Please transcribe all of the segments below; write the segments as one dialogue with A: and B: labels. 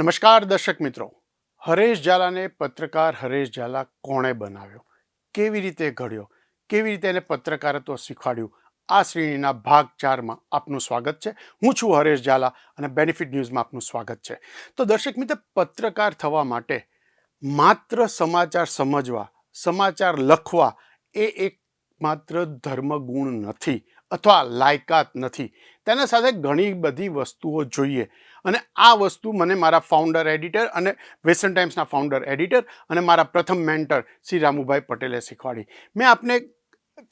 A: નમસ્કાર દર્શક મિત્રો. હરેશ ઝાલાને પત્રકાર હરેશ ઝાલા કોણે બનાવ્યો? કેવી રીતે ઘડ્યો? કેવી રીતે એને પત્રકારત્વ શીખવાડ્યું? આ શ્રેણીના ભાગ ચારમાં આપનું સ્વાગત છે. હું છું હરેશ ઝાલા અને બેનિફિટ ન્યૂઝમાં આપનું સ્વાગત છે. તો દર્શક મિત્રો, પત્રકાર થવા માટે માત્ર સમાચાર સમજવા, સમાચાર લખવા એ એક માત્ર ધર્મગુણ નથી અથવા લાયકાત નથી. તેના સાથે ઘણી બધી વસ્તુઓ જોઈએ. અને આ વસ્તુ મને મારા ફાઉન્ડર એડિટર અને વેસ્ટર્ન ટાઈમ્સના ફાઉન્ડર એડિટર અને મારા પ્રથમ મેન્ટર શ્રી રામુભાઈ પટેલે શીખવાડી. મેં આપને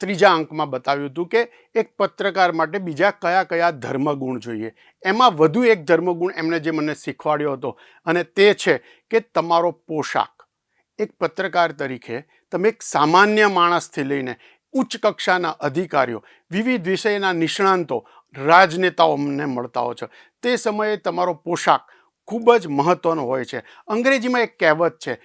A: ત્રીજા અંકમાં બતાવ્યું હતું કે એક પત્રકાર માટે બીજા કયા કયા ધર્મગુણ જોઈએ. એમાં વધુ એક ધર્મગુણ એમણે જે મને શીખવાડ્યો હતો અને તે છે કે તમારો પોશાક. એક પત્રકાર તરીકે તમે એક સામાન્ય માણસથી લઈને ઉચ્ચ કક્ષાના અધિકારીઓ, વિવિધ વિષયના નિષ્ણાંતો, રાજનેતાઓ અમને મળતા હોય છે. તે સમયે તમારો પોશાક ખૂબ જ મહત્વનો હોય છે. અંગ્રેજીમાં એક કહેવત છે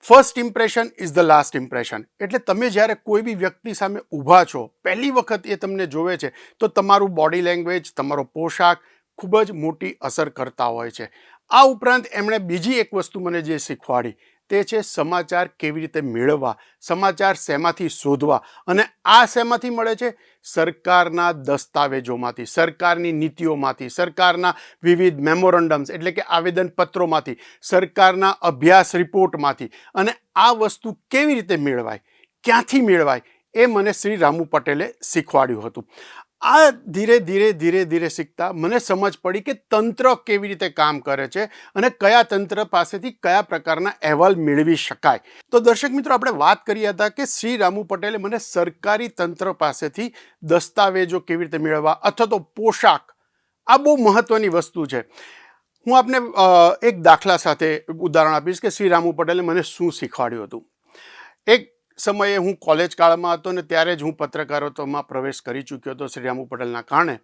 A: first impression is the last impression એટલે તમે જ્યારે કોઈ બી વ્યક્તિ સામે ઊભા છો, પહેલી વખત એ તમને જોવે છે, તો તમારું બોડી લેંગ્વેજ તમારો પોશાક ખૂબ જ મોટી અસર કરતા હોય છે. આ ઉપરાંત એમણે બીજી એક વસ્તુ મને જે શીખવાડી તે છે સમાચાર કેવી રીતે મેળવવા, સમાચાર શેમાંથી શોધવા અને આ શેમાંથી મળે છે? સરકારના દસ્તાવેજોમાંથી, સરકારની નીતિઓમાંથી, સરકારના વિવિધ મેમોરન્ડમ્સ એટલે કે આવેદનપત્રોમાંથી, સરકારના અભ્યાસ રિપોર્ટમાંથી અને આ વસ્તુ કેવી રીતે મેળવાય, ક્યાંથી મેળવાય એ મને શ્રી રામુ પટેલે શીખવાડ્યું હતું. આ ધીરે ધીરે ધીરે ધીરે શીખતા મને સમજ પડી કે તંત્ર કેવી રીતે કામ કરે છે અને કયા તંત્ર પાસેથી કયા પ્રકારના અહેવાલ મેળવી શકાય. તો દર્શક મિત્રો, આપણે વાત કરી હતા કે શ્રી રામુ પટેલે મને સરકારી તંત્ર પાસેથી દસ્તાવેજો કેવી રીતે મેળવવા અથવા તો પોશાક, આ બહુ મહત્વની વસ્તુ છે. હું આપને એક દાખલા સાથે ઉદાહરણ આપીશ કે શ્રી રામુ પટેલે મને શું શીખવાડ્યું હતું. એક સમયે હું કોલેજ કાળમાં હતો ને ત્યારે જ હું પત્રકારત્વમાં પ્રવેશ કરી ચૂક્યો હતો શ્રી રામુ પટેલના કારણે.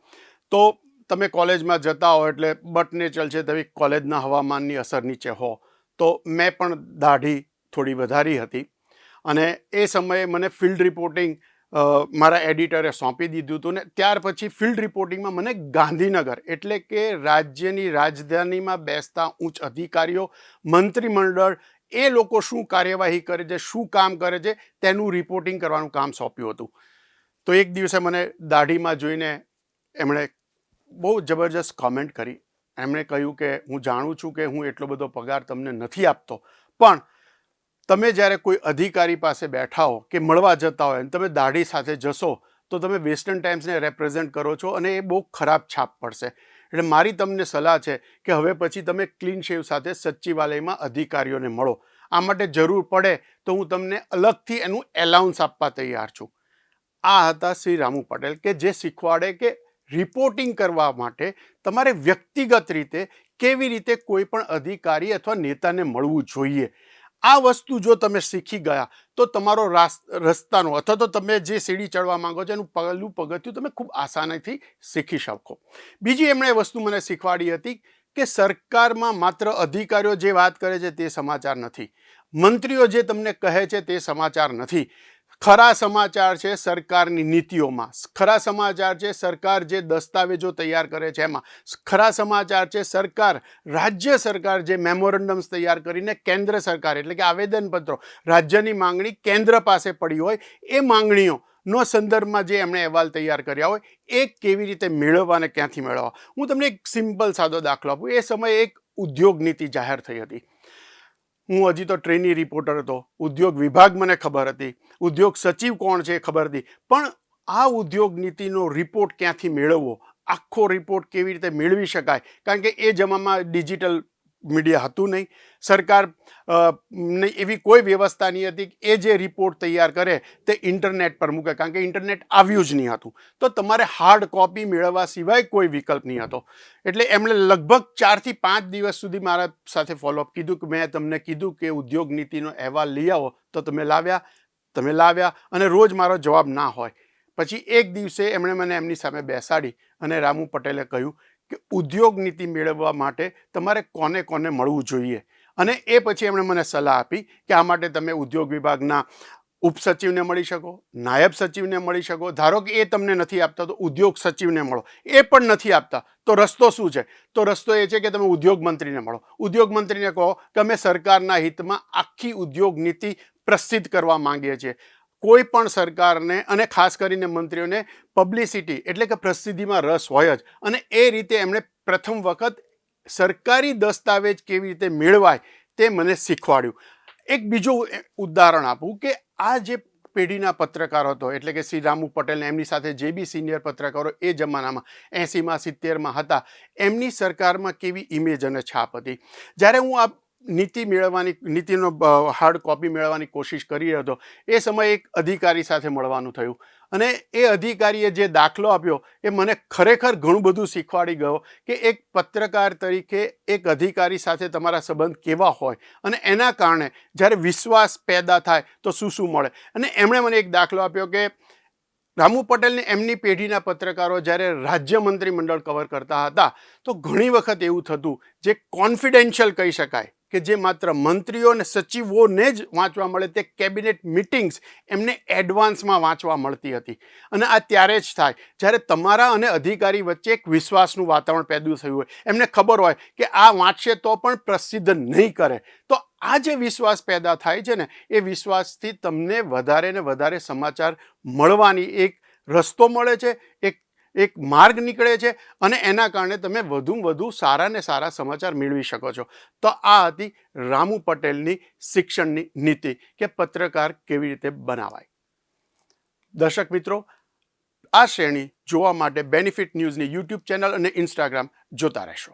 A: તો તમે કોલેજમાં જતા હો એટલે બટ નેચરલ છે તેવી કોલેજના હવામાનની અસર નીચે હો. તો મેં પણ દાઢી થોડી વધારી હતી. અને એ સમયે મને ફિલ્ડ રિપોર્ટિંગ મારા એડિટરે સોંપી દીધું હતું ને ત્યાર પછી ફિલ્ડ રિપોર્ટિંગમાં મને ગાંધીનગર એટલે કે રાજ્યની રાજધાનીમાં બેસતા ઉચ્ચ અધિકારીઓ, મંત્રીમંડળ એ લોકો શું કાર્યવાહી કરે છે, શું કામ કરે છે, તેનું રિપોર્ટિંગ કરવાનું કામ સોંપ્યું હતું. તો એક દિવસે મને દાઢીમાં જોઈને એમણે બહુ જબરજસ્ત કોમેન્ટ કરી. એમણે કહ્યું કે, હું જાણું છું કે હું એટલો બધો પગાર તમને નથી આપતો, પણ તમે જ્યારે કોઈ અધિકારી પાસે બેઠા હો કે મળવા જતા હોય તમે દાઢી સાથે જશો, તો તમે વેસ્ટર્ન ટાઈમ્સને રેપ્રેઝેન્ટ કરો છો અને એ બહુ ખરાબ છાપ પડશે. એટલે મારી તમને સલાહ છે કે હવે પછી તમે ક્લીન શેવ સાથે સચિવાલયમાં અધિકારીઓને મળો. આ માટે જરૂર પડે તો હું તમને અલગથી એનું એલાઉન્સ આપવા તૈયાર છું. આ હતા શ્રી રામુ પટેલ કે જે શીખવાડે કે રિપોર્ટિંગ કરવા માટે તમારે વ્યક્તિગત રીતે કેવી રીતે કોઈ પણ અધિકારી અથવા નેતાને મળવું જોઈએ. આ વસ્તુ જો તમે શીખી ગયા, તો તમારો રાસ, રસ્તાનો અથવા તો તમે જે સીડી ચડવા માંગો છો, એનું પહેલું પગથિયું તમે ખૂબ આસાનીથી શીખી શકો. બીજી એમણે વસ્તુ મને શીખવાડી હતી કે સરકારમાં માત્ર અધિકારીઓ જે વાત કરે છે તે સમાચાર નથી. મંત્રીઓ જે તમને કહે છે તે સમાચાર નથી. ખરા સમાચાર છે સરકારની નીતિઓમાં. ખરા સમાચાર છે સરકાર જે દસ્તાવેજો તૈયાર કરે છે એમાં. ખરા સમાચાર છે સરકાર, રાજ્ય સરકાર જે મેમોરન્ડમ્સ તૈયાર કરીને કેન્દ્ર સરકાર એટલે કે આવેદનપત્રો, રાજ્યની માંગણી કેન્દ્ર પાસે પડી હોય એ માંગણીઓ નો સંદર્ભમાં જે એમણે અહેવાલ તૈયાર કર્યા હોય એ કેવી રીતે મેળવવા અને ક્યાંથી મેળવવા. હું તમને એક સિમ્પલ સાદો દાખલો આપું. એ સમયે એક ઉદ્યોગ નીતિ જાહેર થઈ હતી. હું હજી તો ટ્રેની રિપોર્ટર હતો. ઉદ્યોગ વિભાગ મને ખબર હતી. ઉદ્યોગ સચિવ કોણ છે એ ખબર હતી. પણ આ ઉદ્યોગ નીતિનો રિપોર્ટ ક્યાંથી મેળવવો? આખો રિપોર્ટ કેવી રીતે મેળવી શકાય? કારણ કે એ જમામાં ડિજિટલ મીડિયા હતું નહીં. સરકાર ને એવી કોઈ વ્યવસ્થા નહીં હતી એ જે રિપોર્ટ તૈયાર કરે તે ઇન્ટરનેટ પર મૂકે. કારણ કે ઇન્ટરનેટ આવ્યું જ નહીં હતું. તો તમારે હાર્ડ કોપી મેળવવા સિવાય કોઈ વિકલ્પ નહીં હતો. એટલે એમણે લગભગ ચારથી પાંચ દિવસ સુધી મારા સાથે ફોલોઅપ કીધું કે મેં તમને કીધું કે ઉદ્યોગ નીતિનો અહેવાલ લઈ આવો. તો તમે લાવ્યા તમે લાવ્યા અને રોજ મારો જવાબ ના હોય. પછી એક દિવસે એમણે મને એમની સામે બેસાડી અને રામુ પટેલે કહ્યું કે ઉદ્યોગ નીતિ મેળવવા માટે તમારે કોને કોને મળવું જોઈએ? અને એ પછી એમણે મને સલાહ આપી કે આ માટે તમે ઉદ્યોગ વિભાગના ઉપસચિવને મળી શકો, નાયબ સચિવને મળી શકો. ધારો કે એ તમને નથી આપતા, તો ઉદ્યોગ સચિવને મળો. એ પણ નથી આપતા. તો રસ્તો શું છે? તો રસ્તો એ છે કે તમે ઉદ્યોગ મંત્રીને મળો. ઉદ્યોગ મંત્રીને કહો કે અમે સરકારના હિતમાં આખી ઉદ્યોગ નીતિ પ્રસિદ્ધ કરવા માંગીએ છીએ. કોઈ પણ સરકારને અને ખાસ કરીને મંત્રીઓને પબ્લિસિટી એટલે કે પ્રસિદ્ધિમાં રસ હોય જ. અને એ રીતે એમણે પ્રથમ વખત સરકારી દસ્તાવેજ કેવી રીતે મેળવાય તે મને શીખવાડ્યું. એક બીજું ઉદાહરણ આપું કે આ જે પેઢીના પત્રકારો હતો, એટલે કે શ્રી રામુ પટેલ એમની સાથે જે બી સિનિયર પત્રકારો એ જમાનામાં એંસીમાં સિત્તેરમાં હતા, એમની સરકારમાં કેવી ઇમેજ અને છાપ હતી. જ્યારે હું આ નીતિ મેળવવાની, નીતિનો હાર્ડ કોપી મેળવવાની કોશિશ કરી રહ્યો હતો, એ સમયે એક અધિકારી સાથે મળવાનું થયું. અને એ અધિકારીએ જે દાખલો આપ્યો, એ મને ખરેખર ઘણું બધું શીખવાડી ગયો કે એક પત્રકાર તરીકે એક અધિકારી સાથે તમારા સંબંધ કેવા હોય અને એના કારણે જ્યારે વિશ્વાસ પેદા થાય તો શું શું મળે. અને એમણે મને એક દાખલો આપ્યો કે રામુ પટેલને એમની પેઢીના પત્રકારો જ્યારે રાજ્ય મંત્રીમંડળ કવર કરતા હતા, તો ઘણી વખત એવું થતું, જે કોન્ફિડેન્શિયલ કહી શકાય. કે જે માત્ર મંત્રીઓ અને સચિવોને જ વાંચવા મળે, તે કેબિનેટ મિટિંગ્સ એમને એડવાન્સમાં વાંચવા મળતી હતી. અને આ ત્યારે જ થાય. જ્યારે તમારા અને અધિકારી વચ્ચે એક વિશ્વાસનું વાતાવરણ પેદું થયું હોય, એમને ખબર હોય કે આ વાંચશે તો પણ પ્રસિદ્ધ નહીં કરે. તો આ જે વિશ્વાસ પેદા થાય છે ને, એ વિશ્વાસથી તમને વધારે ને વધારે સમાચાર મળવાની એક રસ્તો મળે છે, એક એક માર્ગ નીકળે છે અને એના કારણે તમે વધુ વધુ સારા ને સારા સમાચાર મેળવી શકો છો. તો આ હતી રામુ પટેલની શિક્ષણની નીતિ કે પત્રકાર કેવી રીતે બનાવાય. દર્શક મિત્રો, આ શ્રેણી જોવા માટે બેનિફિટ ન્યૂઝની યુટ્યુબ ચેનલ અને ઇન્સ્ટાગ્રામ જોતા રહેશો.